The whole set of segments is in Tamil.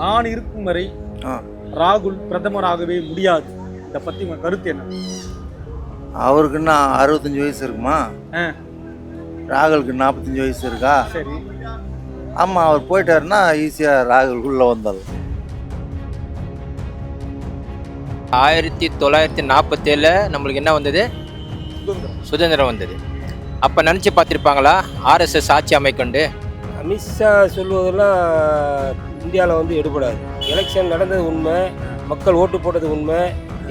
நான் இருக்கும் வரை. ராகுல் பிரதமராகவே முடியாது. இதை பத்தி உங்க கருத்து என்ன? அவருக்கு என்ன அறுபத்தஞ்சு வயசு இருக்குமா? ராகுலுக்கு நாற்பத்தஞ்சு வயசு இருக்கா? சரி. ஆமாம் அவர் போயிட்டாருன்னா ஈஸியாக ராகுல் உள்ளே வந்தாலும் ஆயிரத்தி தொள்ளாயிரத்தி நாற்பத்தேழில் நம்மளுக்கு என்ன வந்தது? சுதந்திரம். சுதந்திரம் வந்தது. அப்போ நினச்சி பார்த்துருப்பாங்களா? ஆர்எஸ்எஸ் ஆட்சி அமைக்கொண்டு. அமித்ஷா சொல்வதெல்லாம் இந்தியாவில் வந்து எடுபடாது. எலெக்ஷன் நடந்தது உண்மை மக்கள் ஓட்டு போட்டது உண்மை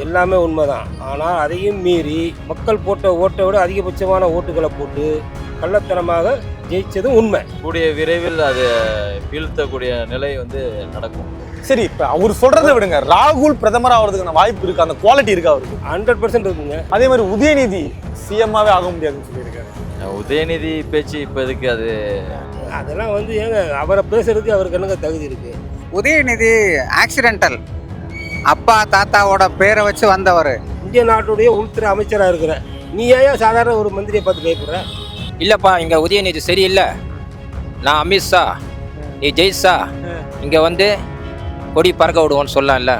எல்லாமே உண்மை தான் ஆனால் அதையும் மீறி மக்கள் போட்ட ஓட்டை விட அதிகபட்சமான ஓட்டுகளை போட்டு கள்ளத்தனமாக ஜெயிச்சதும் உண்மை. கூடிய விரைவில் அது வீழ்த்தக்கூடிய நிலை வந்து நடக்கும். சரி இப்ப அவர் சொல்றதை விடுங்க. ராகுல் பிரதமர் ஆகிறதுக்கான வாய்ப்பு இருக்கு அந்த குவாலிட்டி இருக்கு அவருக்கு? ஹண்ட்ரட் பர்சன்ட் இருக்குங்க. அதே மாதிரி உதயநிதி சிஎம்மாவே ஆக முடியாதுன்னு சொல்லியிருக்காரு. உதயநிதி பேச்சு இப்போதைக்கு அது? அதெல்லாம் வந்து ஏங்க அவரை பேசுறதுக்கு அவருக்கு என்னங்க தகுதி இருக்குது உதயநிதி ஆக்சிடென்டல் அப்பா தாத்தாவோட பேரை வச்சு வந்தவர். இந்திய நாட்டுடைய உள்துறை அமைச்சராக இருக்கிற. நீ ஏன் சாதாரண ஒரு மந்திரியை பார்த்து பயப்படுற? இல்லைப்பா இங்கே உதயநிதி சரியில்லை. நான் அமித்ஷா நீ ஜெயிஷா இங்கே வந்து கொடி பறக்க விடுவோன்னு சொல்லலாம்ல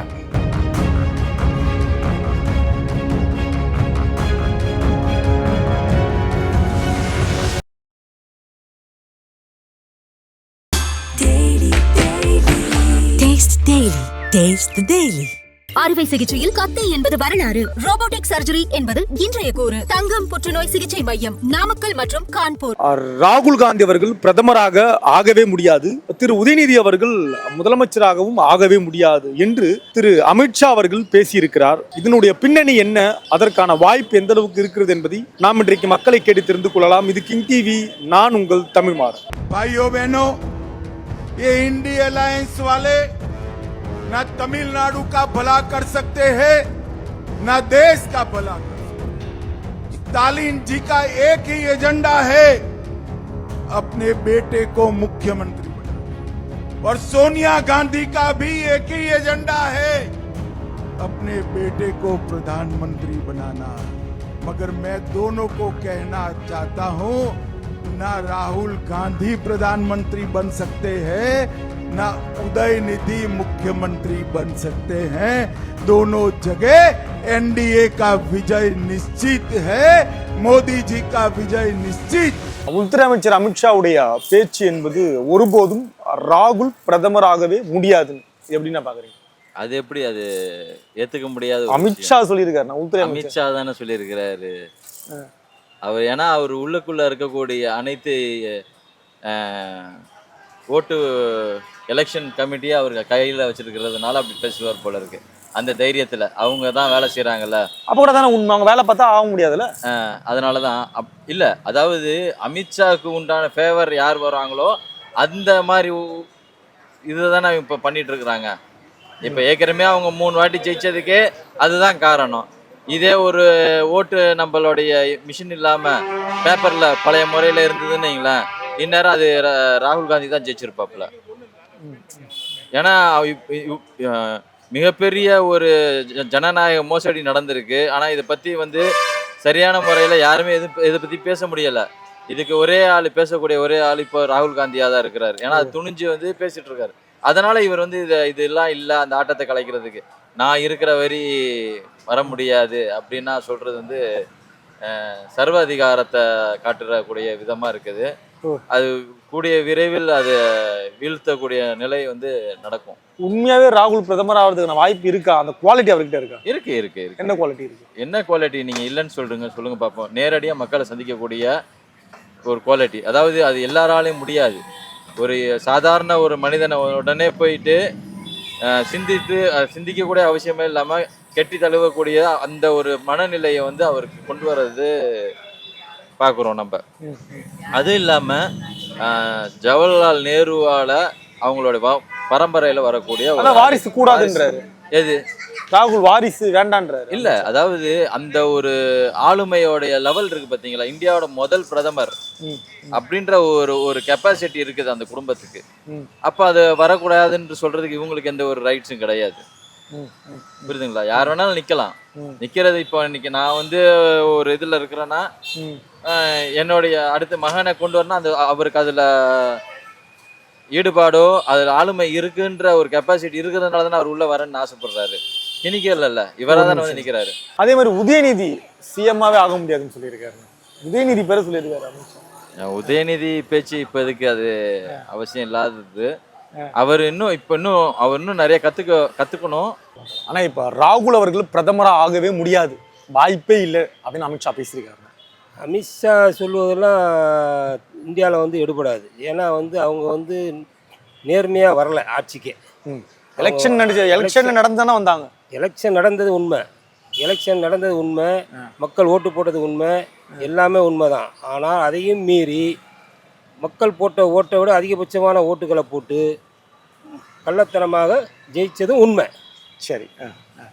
Daily. Taste the Daily. அறுவை சிகிச்சையில் கத்தை என்பது வரலாறு ரோபோட்டிக் சர்ஜரி என்பது இன்றைய கூறு தங்கம் புற்றுநோய் சிகிச்சை மையம் நாமக்கல் மற்றும் கான்பூர் ஆர் ராகுல் காந்தி அவர்கள் பிரதமராக ஆகவே முடியாது திரு உதயநிதி அவர்கள் முதலமைச்சராகவும் ஆகவே முடியாது என்று திரு அமித்ஷா அவர்கள் பேசியிருக்கிறார் இதனுடைய பின்னணி என்ன அதற்கான வாய்ப்பு எந்த அளவுக்கு இருக்கிறது என்பதை நாம் இன்றைக்கு மக்களை கேட்டு தெரிந்து கொள்ளலாம் இது கிங் டிவி நான் உங்கள் தமிழ்மாறன் भाइयों बहनों ये इंडी अलायंस वाले न तमिलनाडु का भला कर सकते हैं, न देश का भला कर सकते। स्टालिन जी का एक ही एजेंडा है अपने बेटे को मुख्यमंत्री बनाना और सोनिया गांधी का भी एक ही एजेंडा है अपने बेटे को प्रधानमंत्री बनाना मगर मैं दोनों को कहना चाहता हूँ, ना राहुल गांधी प्रधानमंत्री बन सकते हैं ना उदय निधि मुख्यमंत्री बन सकते हैं दोनों जगह एनडीए का विजय निश्चित है मोदी जी का विजय निश्चित உள்துறை அமைச்சர் அமித்ஷாவுடைய பேச்சு என்பது ஒருபோதும் ராகுல் பிரதமராகவே முடியாதுன்னு எப்படின்னா பாக்குறீங்க அது எப்படி அது ஏத்துக்க முடியாத ஒரு விஷயம். அமித்ஷா சொல்லியிருக்காரு நான் உள்துறை அமைச்சர் அமித்ஷா தானே சொல்லியிருக்கிறாரு அவர் ஏன்னா அவர் உள்ளுக்குள்ள இருக்கக்கூடிய அனைத்து அஹ், ஓட்டு எலெக்ஷன் கமிட்டியை அவர் கையில் வச்சிருக்கிறதுனால அப்படி பேசுவார் போல இருக்கு. அந்த தைரியத்தில் அவங்க தான் வேலை செய்கிறாங்கல்ல அப்ப கூட தானே உண்மை. அவங்க வேலை பார்த்தா ஆக முடியாதுல்ல? அதனால தான் அப் இல்லை அதாவது அமித்ஷாவுக்கு உண்டான ஃபேவர் யார் வராங்களோ அந்த மாதிரி உ- இதுதானே இப்போ பண்ணிட்டு இருக்கிறாங்க. இப்போ ஏற்கனவே அவங்க மூணு வாட்டி ஜெயிச்சதுக்கே அதுதான் காரணம். இதே ஒரு ஓட்டு நம்மளுடைய மிஷின் இல்லாமல் பேப்பரில் பழைய முறையில் இருந்ததுன்னு வைங்களேன். இந்நேரம் அது ராகுல் காந்தி தான் ஜெயிச்சிருப்பாப்புல. ஏன்னா இப்- மிகப்பெரிய ஒரு ஜ- ஜனநாயக மோசடி நடந்திருக்கு. ஆனால் இதை பற்றி வந்து சரியான முறையில் யாருமே எது இதை பற்றி பேச முடியலை. இதுக்கு ஒரே ஆள் பேசக்கூடிய ஒரே ஆள் இப்போ ராகுல் காந்தியாக தான் இருக்கிறார். ஏன்னா அது துணிஞ்சு வந்து பேசிட்டு இருக்காரு. அதனால இவர் வந்து இதை இதெல்லாம் இல்லை அந்த ஆட்டத்தை கலைக்கிறதுக்கு. நான் இருக்கிற வரி வர முடியாது அப்படின்னா சொல்றது வந்து சர்வ அதிகாரத்தை காட்டுறக்கூடிய விதமா இருக்குது. அது கூடிய விரைவில் அது வீழ்த்தக்கூடிய நிலை வந்து நடக்கும். உண்மையாவே ராகுல் பிரதமர் ஆகிறதுக்கான வாய்ப்பு இருக்கா? அந்த குவாலிட்டி அவர்கிட்ட இருக்கா? இருக்கு இருக்கு இருக்கு. என்ன குவாலிட்டி இருக்கு? என்ன குவாலிட்டி நீங்க இல்லைன்னு சொல்றீங்க சொல்லுங்க பார்ப்போம் நேரடியாக மக்களை சந்திக்கக்கூடிய ஒரு குவாலிட்டி அதாவது அது எல்லாராலையும் முடியாது. ஒரு சாதாரண ஒரு மனிதனை உடனே போயிட்டு சிந்தித்து சிந்திக்கக்கூடிய அவசியமே இல்லாமல் கெட்டி தழுவக்கூடிய அந்த ஒரு மனநிலையை வந்து அவருக்கு கொண்டு வர்றது பார்க்குறோம் நம்ம. அது இல்லாமல் ஜவஹர்லால் நேருவால அவங்களோட பரம்பரையில வரக்கூடிய வாரிசு கூடாதுன்றாரு. எது? ராகுல் வாரிசு வேண்டான்றாரு. இல்ல அதாவது அந்த ஒரு ஆளுமையோடைய லெவல் இருக்கு பாத்தீங்களா? இந்தியாவோட முதல் பிரதமர். அப்படின்ற ஒரு ஒரு கெப்பாசிட்டி இருக்குது அந்த குடும்பத்துக்கு. அப்ப அது வரக்கூடாதுன்னு சொல்றதுக்கு இவங்களுக்கு எந்த ஒரு ரைட்ஸும் கிடையாது. புரியுதுங்களா? யார் வேணாலும் நிக்கலாம். நிக்கிறது இப்போ இன்னைக்கு நான் வந்து ஒரு இதுல இருக்கிறேன்னா என்னுடைய அடுத்த மகனை கொண்டு வரணும் அந்த அவருக்கு அதுல ஈடுபாடோ அதில் ஆளுமை இருக்குன்ற ஒரு கெப்பாசிட்டி இருக்கிறதுனால தானே அவர் உள்ள வரேன்னு ஆசைப்படுறாரு. திணிக்கல இல்ல இவராக தானே வந்து நிற்கிறாரு அதே மாதிரி உதயநிதி சிஎம்மாவே ஆக முடியாதுன்னு சொல்லியிருக்காரு. உதயநிதி பேரை சொல்லியிருக்காரு உதயநிதி பேச்சு இப்போதைக்கு அது அவசியம் இல்லாதது. அவர் இன்னும் இப்போ இன்னும் அவர் இன்னும் நிறைய கற்றுக்க கற்றுக்கணும் ஆனா இப்ப ராகுல் அவர்கள் பிரதமரா ஆகவே முடியாது. வாய்ப்பே இல்லை அப்படின்னு அமித்ஷா பேசியிருக்காரு அமித்ஷா சொல்வதெல்லாம் இந்தியாவில் வந்து எடுபடாது. ஏன்னா வந்து அவங்க வந்து நேர்மையாக வரல ஆட்சிக்கே. எலெக்ஷன் நடிச்ச எலெக்ஷன் நடந்தானே வந்தாங்க? எலெக்ஷன் நடந்தது உண்மை. எலெக்ஷன் நடந்தது உண்மை. மக்கள் ஓட்டு போட்டது உண்மை. எல்லாமே உண்மை தான் ஆனால் அதையும் மீறி மக்கள் போட்ட ஓட்டை விட அதிகபட்சமான ஓட்டுகளை போட்டு கள்ளத்தனமாக ஜெயிச்சதும் உண்மை. சரி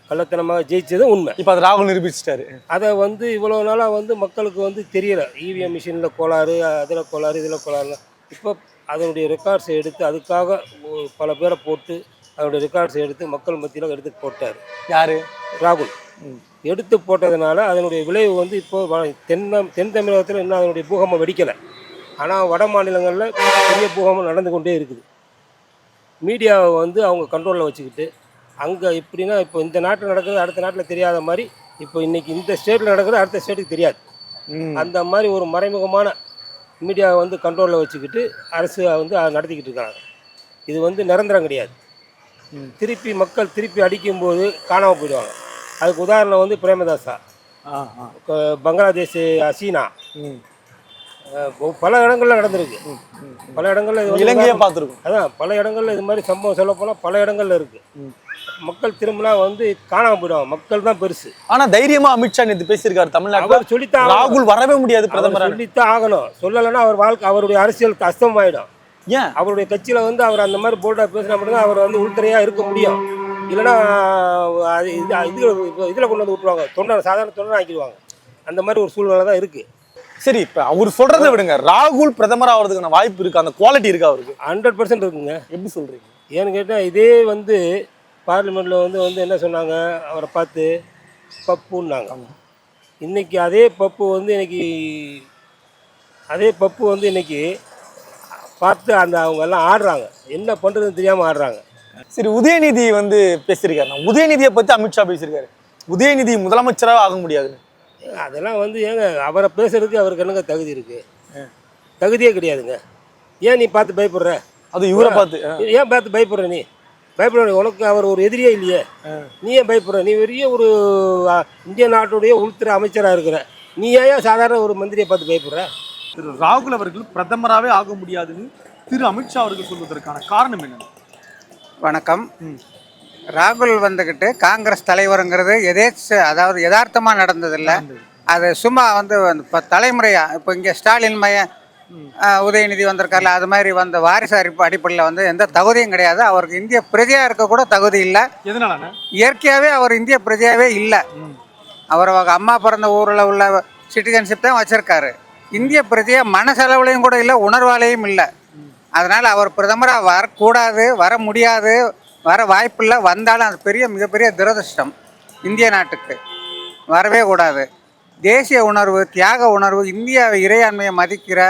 கள்ளத்தனமாக ஜெயிச்சதும் உண்மை. இப்ப அது ராகுல் நிரூபிச்சிட்டாரு. அதை வந்து இவ்வளோ நாளாக வந்து மக்களுக்கு வந்து தெரியல. இவிஎம் மிஷினில் கோளாறு அதில் கோளாறு இதில் கோளாறு இப்போ அதனுடைய ரெக்கார்ட்ஸை எடுத்து அதுக்காக பல பேரை போட்டு அதனுடைய ரெக்கார்ட்ஸை எடுத்து மக்கள் மத்தியில் எடுத்து போட்டார். யாரு? ராகுல். எடுத்து போட்டதுனால அதனுடைய விளைவு வந்து இப்போ வ- தென் தென் தமிழகத்தில் இன்னும் அதனுடைய பூகம்பம் வெடிக்கலை. ஆனால் வட மாநிலங்களில் பெரிய பூகம்பம் நடந்து கொண்டே இருக்குது. மீடியாவை வந்து அவங்க கண்ட்ரோலில் வச்சுக்கிட்டு அங்கே எப்படின்னா இப்போ இந்த நாட்டில் நடக்குது அடுத்த நாட்டில் தெரியாத மாதிரி இப்போ இன்னைக்கு இந்த ஸ்டேட்டில் நடக்குது அடுத்த ஸ்டேட்டுக்கு தெரியாது. அந்த மாதிரி ஒரு மறைமுகமான மீடியாவை வந்து கண்ட்ரோலில் வச்சுக்கிட்டு அரசு வந்து அதை நடத்திக்கிட்டு இருக்காங்க. இது வந்து நிரந்தரம் கிடையாது. திருப்பி மக்கள் திருப்பி அடிக்கும்போது காணாமல் போயிடுவாங்க. அதுக்கு உதாரணம் வந்து பிரேமதாசா. பங்களாதேஷ் ஹசீனா ப- பல இடங்கள்ல நடந்திருக்கு. பல இடங்கள்ல இது இலங்கையே பார்த்துருக்கோம். அதான் பல இடங்கள்ல இது மாதிரி சம்பவம் சொல்ல போனால் பல இடங்கள்ல இருக்கு. மக்கள் திரும்பினா வந்து காணாம போயிடுவாங்க. மக்கள் தான் பெருசு. ஆனா தைரியமா அமித்ஷா நேத்து பேசியிருக்காரு தமிழ்நாட்டுல. அவர் சொல்லித்தான். ராகுல் வரவே முடியாது பிரதமர் சொல்லித்தான் ஆகணும். சொல்லலைன்னா அவர் வாழ்க்கை அவருடைய அரசியல் கஷ்டமாயிடும் ஏன்? அவருடைய கட்சியில் வந்து அவர் அந்த மாதிரி போல்டாக பேசினா மட்டும்தான் அவர் வந்து உள்துறையாக இருக்க முடியும். இல்லைன்னா இது இதில் கொண்டு வந்து விட்டுருவாங்க. தொண்டர் சாதாரண தொண்டர் ஆக்கிடுவாங்க. அந்த மாதிரி ஒரு சூழ்நிலை தான் இருக்குது சரி இப்ப அவர் சொல்றதை விடுங்க. ராகுல் பிரதமர் ஆகிறதுக்கான வாய்ப்பு இருக்கு. அந்த குவாலிட்டி இருக்கா அவருக்கு? ஹண்ட்ரட் பர்சன்ட் இருக்குங்க. எப்படி சொல்றீங்க? ஏன்னு கேட்டால் இதே வந்து பார்லிமெண்ட்டில் வந்து வந்து என்ன சொன்னாங்க? அவரை பார்த்து பப்புன்னாங்க. இன்னைக்கு அதே பப்பு வந்து இன்னைக்கு அதே பப்பு வந்து இன்னைக்கு பார்த்து அந்த அவங்க எல்லாம் ஆடுறாங்க. என்ன பண்ணுறதுன்னு தெரியாமல் ஆடுறாங்க. சரி உதயநிதி வந்து பேசியிருக்காரு. உதயநிதியை பத்தி அமித்ஷா பேசியிருக்காரு. உதயநிதி முதலமைச்சராக ஆக முடியாதுன்னு. அதெல்லாம் வந்து ஏங்க அவரை பேசுறதுக்கு அவருக்கு என்னங்க தகுதி இருக்குது தகுதியே கிடையாதுங்க. ஏன் நீ பார்த்து பயப்படுற? அது இவரை பார்த்து. ஏன் பார்த்து பயப்படுற நீ? பயப்படுற உனக்கு அவர் ஒரு எதிரியே இல்லையே. நீ ஏன் பயப்படுற? நீ பெரிய ஒரு இந்திய நாட்டுடைய உள்துறை அமைச்சராக இருக்கிற. நீ ஏன் சாதாரண ஒரு மந்திரியை பார்த்து பயப்படுற? திரு ராகுல் அவர்கள் பிரதமராகவே ஆக முடியாதுன்னு திரு அமித்ஷா அவர்கள் சொல்வதற்கான காரணம் என்ன வணக்கம். ராகுல் வந்துக்கிட்டு காங்கிரஸ் தலைவருங்கிறது எதேச்ச அதாவது யதார்த்தமாக நடந்ததில்ல. அது சும்மா வந்து இப்போ தலைமுறையாக இப்போ இங்கே ஸ்டாலின் மைய உதயநிதி வந்திருக்கார்ல அது மாதிரி வந்த வாரிசு அடிப்ப அடிப்படையில் வந்து எந்த தகுதியும் கிடையாது. அவருக்கு இந்திய பிரஜையாக இருக்க கூட தகுதி இல்லை. எதனால இயற்கையாகவே அவர் இந்திய பிரஜையாகவே இல்லை. அவர் அம்மா பிறந்த ஊரில் உள்ள சிட்டிசன்ஷிப் தான் வச்சுருக்காரு. இந்திய பிரஜையாக மனசளவுலையும் கூட இல்லை உணர்வாலையும் இல்லை. அதனால் அவர் பிரதமராக வரக்கூடாது வர முடியாது. வர வாய்ப்பில்லை. வந்தாலும் அது பெரிய மிகப்பெரிய துரதிருஷ்டம் இந்திய நாட்டுக்கு. வரவே கூடாது. தேசிய உணர்வு தியாக உணர்வு இந்திய இறையாண்மையை மதிக்கிற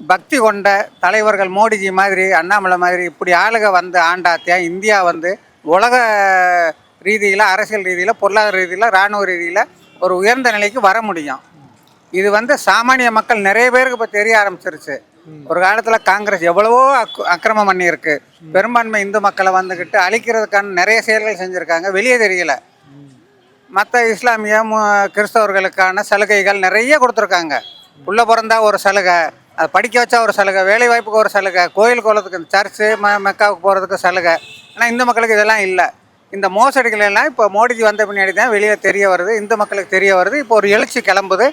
பக்தி கொண்ட தலைவர்கள் மோடிஜி மாதிரி அண்ணாமலை மாதிரி இப்படி ஆளுக வந்து ஆண்டாத்தியா இந்தியா வந்து உலக ரீதியில் அரசியல் ரீதியில் பொருளாதார ரீதியில் இராணுவ ரீதியில் ஒரு உயர்ந்த நிலைக்கு வர முடியும். இது வந்து சாமானிய மக்கள் நிறைய பேருக்கு இப்போ தெரிய ஆரம்பிச்சிருச்சு. ஒரு காலத்தில் காங்கிரஸ் எவ்வளவோ அக் அக்கிரமம் பண்ணியிருக்கு. பெரும்பான்மை இந்து மக்களை வந்துக்கிட்டு அழிக்கிறதுக்கான நிறைய செயல்கள் செஞ்சுருக்காங்க. வெளியே தெரியல. மற்ற இஸ்லாமிய கிறிஸ்தவர்களுக்கான சலுகைகள் நிறைய கொடுத்துருக்காங்க. உள்ள பிறந்தா ஒரு சலுகை அது படிக்க வச்சா ஒரு சலுகை வேலை வாய்ப்புக்கு ஒரு சலுகை கோயில் கோலத்துக்கு சர்ச்சு ம மெக்காவுக்கு போகிறதுக்கு சலுகை. ஆனால் இந்து மக்களுக்கு இதெல்லாம் இல்லை. இந்த மோசடிகள் எல்லாம் இப்போ மோடிஜி வந்த பின்னாடி தான் வெளியே தெரிய வருது இந்து மக்களுக்கு தெரிய வருது. இப்போ ஒரு எழுச்சி கிளம்புது.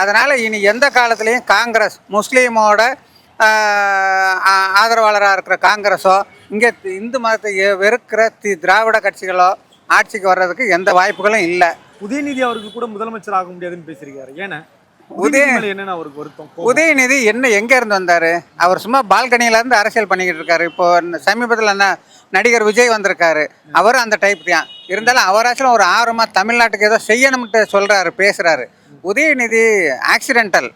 அதனால் இனி எந்த காலத்துலேயும் காங்கிரஸ் முஸ்லீமோட ஆதரவாளராக இருக்கிற காங்கிரஸோ இங்கே இந்து மதத்தை வெறுக்கிற தி திராவிட கட்சிகளோ ஆட்சிக்கு வர்றதுக்கு எந்த வாய்ப்புகளும் இல்லை. உதயநிதி அவர்கள் கூட முதலமைச்சர் ஆக முடியாதுன்னு பேசியிருக்காரு. ஏன்னா அவருக்கு? உதயநிதி என்ன எங்கே இருந்து வந்தார்? அவர் சும்மா பால்கனியில இருந்து அரசியல் பண்ணிக்கிட்டு இருக்காரு. இப்போ சமீபத்தில் என்ன நடிகர் விஜய் வந்திருக்காரு. அவரும் அந்த டைப் தான். இருந்தாலும் அவராச்சும் ஒரு ஆர்வமாக தமிழ்நாட்டுக்கு ஏதோ செய்யணும்ட்டு சொல்கிறாரு பேசுகிறாரு உதயநிதி ஆக்சிடென்டல்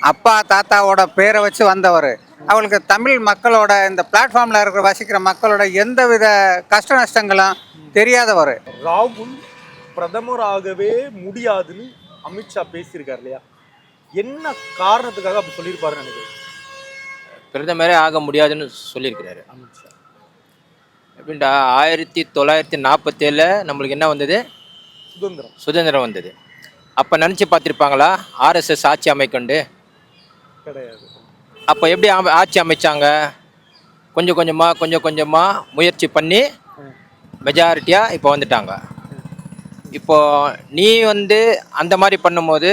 அப்பா தாத்தாவோட பேரை வச்சு வந்தவர். அவங்களுக்கு தமிழ் மக்களோட இந்த பிளாட்ஃபார்மில் இருக்கிற வசிக்கிற மக்களோட எந்தவித கஷ்ட நஷ்டங்களும் தெரியாதவர். ராகுல் பிரதமராகவே முடியாதுன்னு அமித்ஷா பேசியிருக்காரு இல்லையா? என்ன காரணத்துக்காக அப்படி சொல்லியிருப்பாருன்னு நினைக்கிறேன் பிரதமரே ஆக முடியாதுன்னு சொல்லியிருக்கிறாரு. அமித்ஷா. எப்படின்டா ஆயிரத்தி தொள்ளாயிரத்தி நாற்பத்தேழில் நம்மளுக்கு என்ன வந்தது? சுதந்திரம். சுதந்திரம் வந்தது. அப்போ நினச்சி பார்த்துருப்பாங்களா? ஆர்எஸ்எஸ் ஆட்சி அமைக்கண்டு. கிடையாது. அப்போ எப்படி ஆட்சி அமைச்சாங்க? கொஞ்சம் கொஞ்சமாக கொஞ்சம் கொஞ்சமாக முயற்சி பண்ணி மெஜாரிட்டியாக இப்போ வந்துட்டாங்க. இப்போ நீ வந்து அந்த மாதிரி பண்ணும்போது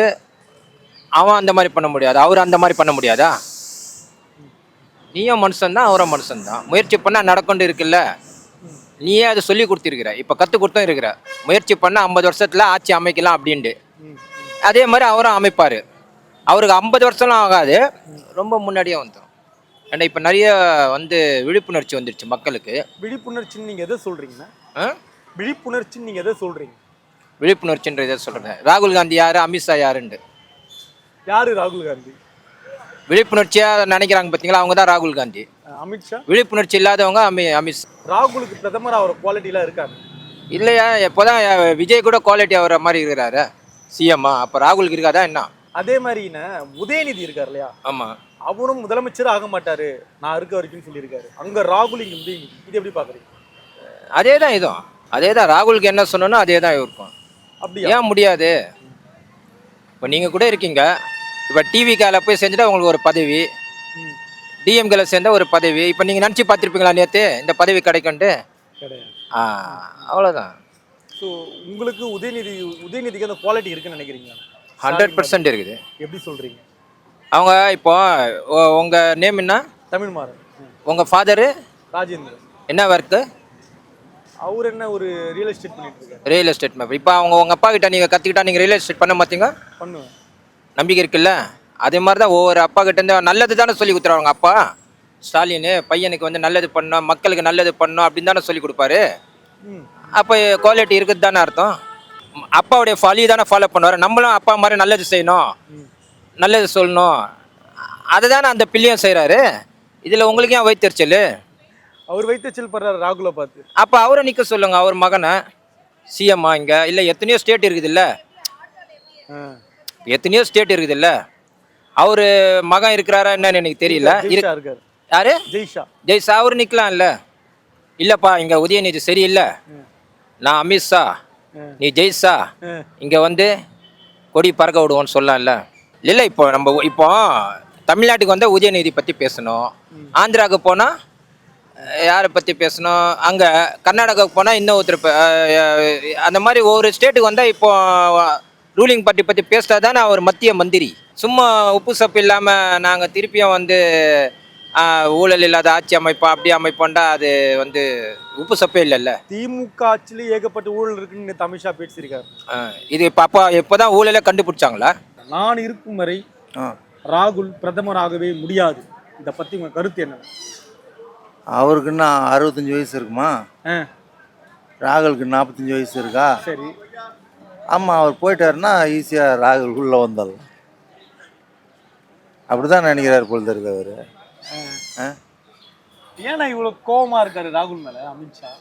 அவன் அந்த மாதிரி பண்ண முடியாது அவர் அந்த மாதிரி பண்ண முடியாதா? நீயும் மனுஷன்தான் அவரும் மனுஷன்தான். முயற்சி பண்ணால் நடக்கொண்டு இருக்குல்ல? நீயே அதை சொல்லி கொடுத்துருக்குற. இப்போ கற்றுக் கொடுத்தும் இருக்கிற. முயற்சி பண்ணால் ஐம்பது வருஷத்தில் ஆட்சி அமைக்கலாம் அப்படின்ட்டு. அதே மாதிரி அவரும் அமைப்பார். அவருக்கு ஐம்பது வருஷம்லாம் ஆகாது. ரொம்ப முன்னாடியே வந்துடும் ஏன்னா இப்போ நிறைய வந்து விழிப்புணர்ச்சி வந்துருச்சு மக்களுக்கு. விழிப்புணர்ச்சின்னு நீங்க எதை சொல்றீங்கன்னா ஆ? விழிப்புணர்ச்சின்னு நீங்க எதை சொல்றீங்க? விழிப்புணர்ச்சின்றதை சொல்கிறேன் ராகுல் காந்தி யார்? அமித்ஷா யாருன்ட்டு. யாரு ராகுல் காந்தி? விழிப்புணர்ச்சியாக நினைக்கிறாங்க பார்த்தீங்களா அவங்க தான் ராகுல் காந்தி. அமித்ஷா விழிப்புணர்ச்சி இல்லாதவங்க அமி அமித் ராகுலுக்கு பிரதமர் அவர் குவாலிட்டிலாம் இருக்காரு இல்லையா? எப்போதான் விஜய் கூட குவாலிட்டி ஆகிற மாதிரி இருக்கிறாரு. சிஎம்மா அப்போ ராகுலுக்கு இருக்காதா என்ன? அதே மாதிரின உதயநிதி இருக்கார் இல்லையா? ஆமாம் அவரும் முதலமைச்சர் ஆக மாட்டாரு. நான் இருக்க வரைக்கும் சொல்லியிருக்காரு. அங்க ராகுல் இங்க உதயநிதி. இது எப்படி பாக்குறீங்க? அதே தான் இதுவும். அதே தான் ராகுலுக்கு என்ன சொன்னனோ அதே தான் இருக்கும். அப்படியா? ஏன் முடியாது? இப்போ நீங்கள் கூட இருக்கீங்க. இப்போ டிவிக்கால போய் செஞ்சுட்டா உங்களுக்கு ஒரு பதவி. டிஎம்கேல சேர்ந்தா ஒரு பதவி. இப்போ நீங்கள் நினச்சி பார்த்துருப்பீங்களா நேற்று இந்த பதவி கிடைக்கும்ட்டு கிடையாது. ஆ அவ்வளோதான் ஸோ உங்களுக்கு உதயநிதி உதயநிதிக்கு அந்த குவாலிட்டி இருக்குன்னு நினைக்கிறீங்களா? ஹண்ட்ரட் பர்சன்ட் இருக்குது. எப்படி சொல்றீங்க? அவங்க இப்போ உங்கள் நேம் என்ன? தமிழ் மாறன் ம், உங்கள் ஃபாதரு ராஜேந்திரன். என்ன ஒர்க்கு அவர் என்ன ஒரு ரியல் எஸ்டேட் பண்ணிட்டு இருக்காரு. ரியல் எஸ்டேட் மேப் இப்போ அவங்க உங்கள் அப்பா கிட்ட நீங்கள் கற்றுக்கிட்டா நீங்கள் ரியல் எஸ்டேட் பண்ண மாட்டீங்க? பண்ணுவேன். நம்பிக்கை இருக்குல்ல? அதே மாதிரி தான் ஒவ்வொரு அப்பா கிட்ட இருந்து நல்லது தானே சொல்லி கொடுத்துருவாங்க அப்பா? ஸ்டாலின் பையனுக்கு வந்து நல்லது பண்ணணும் மக்களுக்கு நல்லது பண்ணணும் அப்படின்னு தானே சொல்லி கொடுப்பாரு? அப்போ குவாலிட்டி இருக்குது தானே அர்த்தம்? அப்பாவுடைய ஃபாலி தானே ஃபாலோ பண்ணுவார். நம்மளும் அப்பா மாதிரி நல்லது செய்யணும். நல்லது சொல்லணும். அதை தானே அந்த பிள்ளையும் செய்கிறாரு இதில் உங்களுக்கு ஏன் வைத்தறிச்சல்? அவர் வைத்த படுறாரு ராகுலை பார்த்து. அப்போ அவரை நிற்க சொல்லுங்க அவர் மகனை. சிஎம்மா இங்கே? இல்லை எத்தனையோ ஸ்டேட் இருக்குதுல்ல? ஆ. எத்தனையோ ஸ்டேட் இருக்குதுல்ல? அவர் மகன் இருக்கிறாரா என்னன்னு எனக்கு தெரியல. யாரு? ஜெய்ஷா ஜெய்ஷா அவர் நிற்கலாம்ல இல்லைப்பா இங்கே உதயநிதி சரியில்லை. நான் அமித்ஷா. நீ ஜெய்ஷா இங்கே வந்து கொடி பறக்க விடுவோன்னு சொல்லலாம்ல இல்லை இப்போ நம்ம இப்போ தமிழ்நாட்டுக்கு வந்து உதயநிதி பற்றி பேசணும். ஆந்திராவுக்கு போனால் யாரை பற்றி பேசணும்? அங்கே கர்நாடகாவுக்கு போனால் இன்னும் ஒருத்தர் அந்த மாதிரி ஒவ்வொரு ஸ்டேட்டுக்கு வந்தால் இப்போ ரூலிங் பார்ட்டி பற்றி பேசிட்டா தானே அவர் மத்திய மந்திரி. சும்மா உப்பு சப்பு இல்லாமல் நாங்கள் திருப்பியும் வந்து ஊழல் இல்லாத ஆட்சி அமைப்போம் அப்படி அமைப்போம்டா அது வந்து உப்பு சப்பே இல்லைல்ல. திமுக ஆட்சியில ஏகப்பட்ட ஊழல் இருக்குன்னு தமிழ்ஷா பேசியிருக்காரு. இது இப்போ அப்போ இப்போ தான் ஊழலே கண்டுபிடிச்சாங்களா? நான் இருக்கும் வரை ஆ. ராகுல் பிரதமராகவே முடியாது. இதை பத்தி உங்க கருத்து என்ன? அவருக்கு என்ன அறுபத்தஞ்சு வயசு இருக்குமா? ஆ, ராகுலுக்கு நாற்பத்தஞ்சு வயசு இருக்கா? சரி. ஆமாம் அவர் போயிட்டாருன்னா ஈஸியாக ராகுல் உள்ளே வந்துடலாம் அப்படி தான் நினைக்கிறார் பொழுது இருக்கு அவர். ஏன்னா இவ்வளவு கோவமா இருக்காரு ராகுல் மேல அமித்ஷா?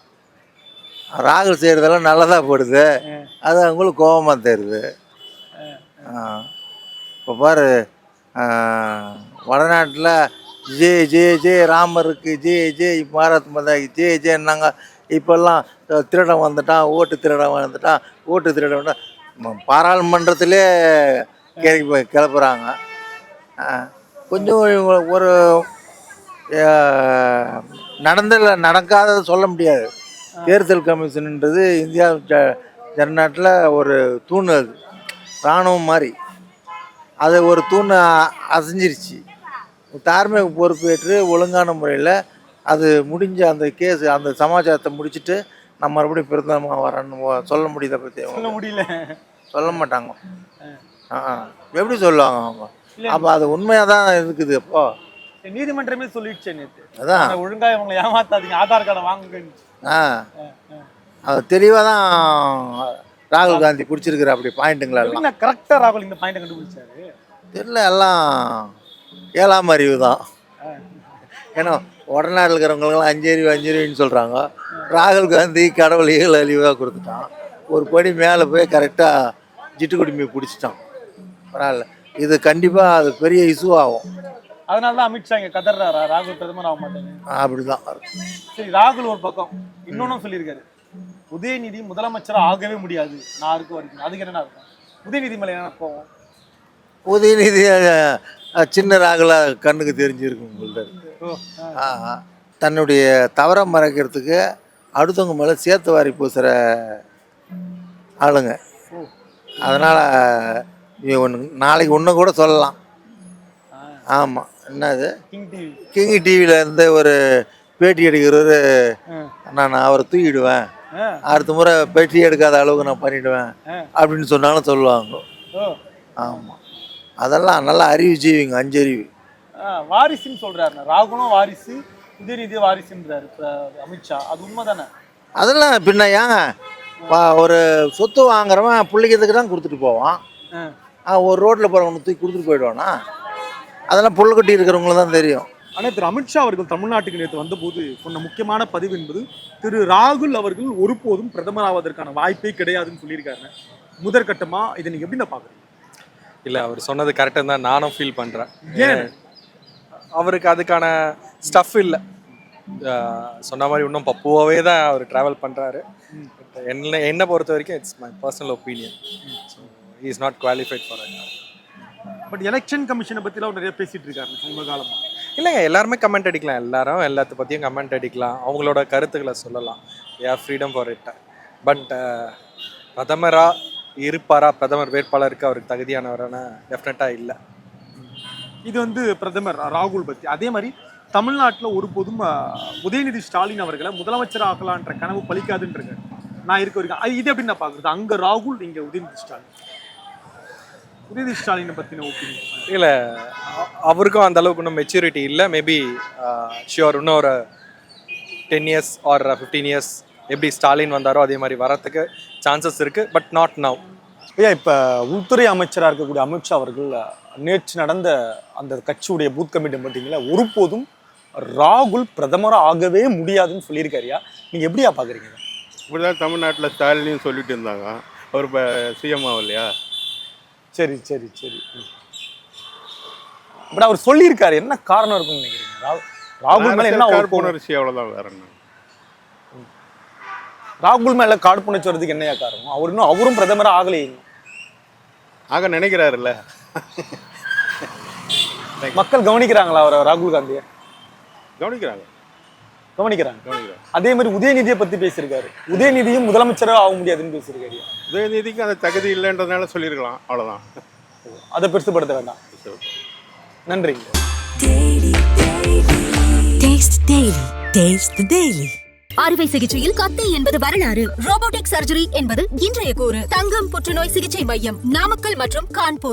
ராகுல் செய்கிறதெல்லாம் நல்லதாக போடுது. அது அவங்களுக்கு கோபமாக தெரியுது. இப்போ பாரு வடநாட்டில் ஜெய் ஜெய் ஜெய் ராமருக்கு ஜெய் ஜெய் பாரத் மதாக்கு ஜெய் ஜெயன்னாங்க இப்போல்லாம் திருடன் வந்துட்டான் ஓட்டு திருடன் வந்துட்டான் ஓட்டு திருடன் வந்துட்டான். பாராளுமன்றத்திலே கிளப்பி கிளப்புறாங்க. ஆ, கொஞ்சம் ஒரு ஆ, நடந்ததில்ல நடக்காததை சொல்ல முடியாது. தேர்தல் கமிஷன்ன்றது இந்தியா ஜ- ஜனநாட்டில் ஒரு தூண் அது. இராணுவம் மாதிரி அது ஒரு தூண் அசைஞ்சிருச்சு. தார்மீக பொறுப்பேற்று ஒழுங்கான முறையில் அது முடிஞ்ச அந்த கேஸ் அந்த சமாச்சாரத்தை முடிச்சுட்டு நம்ம மறுபடியும் பிரதம வரணும் சொல்ல முடியுத பற்றி சொல்ல முடியல. சொல்ல மாட்டாங்க. ஆ. எப்படி சொல்லுவாங்க அவங்க? அப்போ அது உண்மையாக தான் இருக்குது அப்போ. நீதிமன்றமே சொல்லிடுச்சு நேத்து. அதான். ஆனா ஒழுங்கா இவங்களை ஏமாத்தாதீங்க ஆதார் கார்டை வாங்குங்க ஆ. அது தெளிவாக தான் ராகுல் காந்தி பிடிச்சிருக்கிற அப்படி பாயிண்ட்டுங்களா எல்லாம். கரெக்டா ராகுல் இந்த பாயிண்ட் கண்டுபிடிச்சாரு? தெரியல எல்லாம் ஏழாம் அறிவு தான் ஏன்னா வடநாட்டில் இருக்கிறவங்களுக்கெல்லாம் அஞ்சறிவு அஞ்சறிவுன்னு சொல்கிறாங்க ராகுல் காந்தி கடவுள் ஏழு அழிவாக கொடுத்துட்டான். ஒரு படி மேலே போய் கரெக்டாக ஜிட்டு குடிமையை பிடிச்சிட்டான். பரவாயில்ல. இது கண்டிப்பாக அது பெரிய இஷ்யூ ஆகும். அதனால தான் அமித்ஷா இங்க கதறாரா ராகுல் பிரதமர் ஆக மாட்டேங்க அப்படி தான் சரி ராகுல் ஒரு பக்கம். இன்னொன்னும் சொல்லியிருக்காரு. உதயநிதி முதலமைச்சர் ஆகவே முடியாது. நான் இருக்க வரைக்கும். அதுக்கு என்ன இருக்கும் உதயநிதி மேல என்ன போவோம் உதயநிதி சின்ன ராகுலா கண்ணுக்கு தெரிஞ்சிருக்கும் உங்கள்ட்ட. ஆ, தன்னுடைய தவறை மறைக்கிறதுக்கு அடுத்தவங்க மேலே சேர்த்து வாரி பூசுகிற ஆளுங்க. அதனால் நாளைக்கு ஒன்று கூட சொல்லலாம். ஆமாம் என்னது? கிங் டிவி கிங் டிவியில் இருந்து ஒரு பேட்டி எடுக்கிறவர் நான் அவரை தூக்கிடுவேன். அடுத்த முறை பேட்டி எடுக்காத அளவுக்கு நான் பண்ணிடுவேன் அப்படின்னு சொன்னாலும் சொல்லுவாங்க. ஆமாம் அதெல்லாம் நல்லா அறிவு ஜீவிங்க அஞ்சறிவு. வாரிசுன்னு சொல்றாரு. ராகுலும் வாரிசு உதயநிதி வாரிசுன்றாரு அமித்ஷா. அது உண்மைதானே? அதெல்லாம் பின்ன ஏங்க ஒரு சொத்து வாங்குறவன் பிள்ளைக்கிறதுக்கு தான் கொடுத்துட்டு போவான்? ஒரு ரோட்டில் போகிறவங்க தூக்கி கொடுத்துட்டு போயிடுவானா? அதெல்லாம் புல்லுக்கட்டி இருக்கிறவங்களுக்கு தான் தெரியும். ஆனால் திரு அமித்ஷா அவர்கள் தமிழ்நாட்டுக்கு நேற்று வந்தபோது சொன்ன முக்கியமான பதிவு என்பது திரு ராகுல் அவர்கள் ஒருபோதும் பிரதமர் ஆவதற்கான வாய்ப்பே கிடையாதுன்னு சொல்லியிருக்காரு முதற்கட்டமா இதை நீங்க எப்படி நான் பாக்குறீங்க இல்லை அவர் சொன்னது கரெக்டாக தான் நானும் ஃபீல் பண்ணுறேன் ஏன்? அவருக்கு அதுக்கான ஸ்டஃப் இல்லை. சொன்ன மாதிரி இன்னும் பப்புவாகவே தான் அவர் ட்ராவல் பண்ணுறாரு என்ன என்னை பொறுத்த வரைக்கும் it's my personal opinion so is not qualified for but election கமிஷனை பத்திலாம் நிறைய பேசிட்டு இருக்காரு சமீப காலமா. இல்லைங்க எல்லாருமே கமெண்ட் அடிக்கலாம். எல்லாரும் எல்லாத்த பற்றியும் கமெண்ட் அடிக்கலாம். அவங்களோட கருத்துக்களை சொல்லலாம். A freedom for it but பிரதமரா இருப்பாரா? பிரதமர் வேட்பாளருக்கு அவருக்கு தகுதியானவரான டெஃபினட்டாக இல்லை. இது வந்து பிரதமர் ராகுல் பத்தி. அதே மாதிரி தமிழ்நாட்டில் ஒருபோதும் அஹ், உதயநிதி ஸ்டாலின் அவர்களை முதலமைச்சர் ஆக்கலான்ற கனவு பலிக்காதுன்றாரு நான் இருக்க வரைக்கும் இது எப்படி நான் பாக்குறது அங்க ராகுல் இங்க உதயநிதி ஸ்டாலின். உதயநிதி ஸ்டாலினை பத்தின ஒப்பீனியன் இல்லை அவருக்கும் அந்த அளவுக்கு இன்னும் மெச்சூரிட்டி இல்லை. மேபி ஷியோர் இன்னும் ஒரு ten years or fifteen years எப்படி ஸ்டாலின் வந்தாரோ அதே மாதிரி வரத்துக்கு சான்சஸ் இருக்குது பட் நாட் நவ் ஐயா இப்போ உள்துறை அமைச்சராக இருக்கக்கூடிய அமித்ஷா அவர்கள் நேற்று நடந்த அந்த கட்சியுடைய பூத் கமிட்டி மீட்டிங்கில் ஒருபோதும் ராகுல் பிரதமராக ஆகவே முடியாதுன்னு சொல்லியிருக்காருயா நீங்கள் எப்படியா பார்க்குறீங்க இப்படிதான் தமிழ்நாட்டில் ஸ்டாலினையும் சொல்லிட்டு இருந்தாங்க. அவர் இப்போ சிஎம் ஆகலையா? சரி சரி சரி. பட் அவர் சொல்லியிருக்காரு என்ன காரணம் இருக்கும்னு நினைக்கிறீங்க? ராகு- ராகுல் மேல என்ன கோவம்? காழ்ப்புணர்ச்சி அவ்வளோதான் வேற என்ன? ராகுல் மேல காழ்ப்புணர்ச்சி வர்றதுக்கு என்னையா காரணம்? அவர் இன்னும் அவரும் பிரதமராக ஆகலையே ஆக நினைக்கிறாருல்ல. மக்கள் கவனிக்கிறாங்களா அவரை ராகுல் காந்தியை? கவனிக்கிறாங்க. கவனிக்கிறாங்க. அதே மாதிரி உதயநிதியை பத்தி பேசியிருக்காரு. உதயநிதியும் முதலமைச்சராக ஆக முடியாதுன்னு பேசியிருக்காரு. உதயநிதிக்கு அந்த தகுதி இல்லைன்றதுனால சொல்லியிருக்கலாம். அவ்வளோதான் அதை பெருசுப்படுத்த வேண்டாம். நன்றி Taste Daily. Taste the Daily. அறுவை சிகிச்சையில் கத்தை என்பது வரலாறு. ரோபோட்டிக் சர்ஜரி என்பது இன்றைய கூறு. தங்கம் புற்றுநோய் சிகிச்சை மையம் நாமக்கல் மற்றும் கான்பூர்.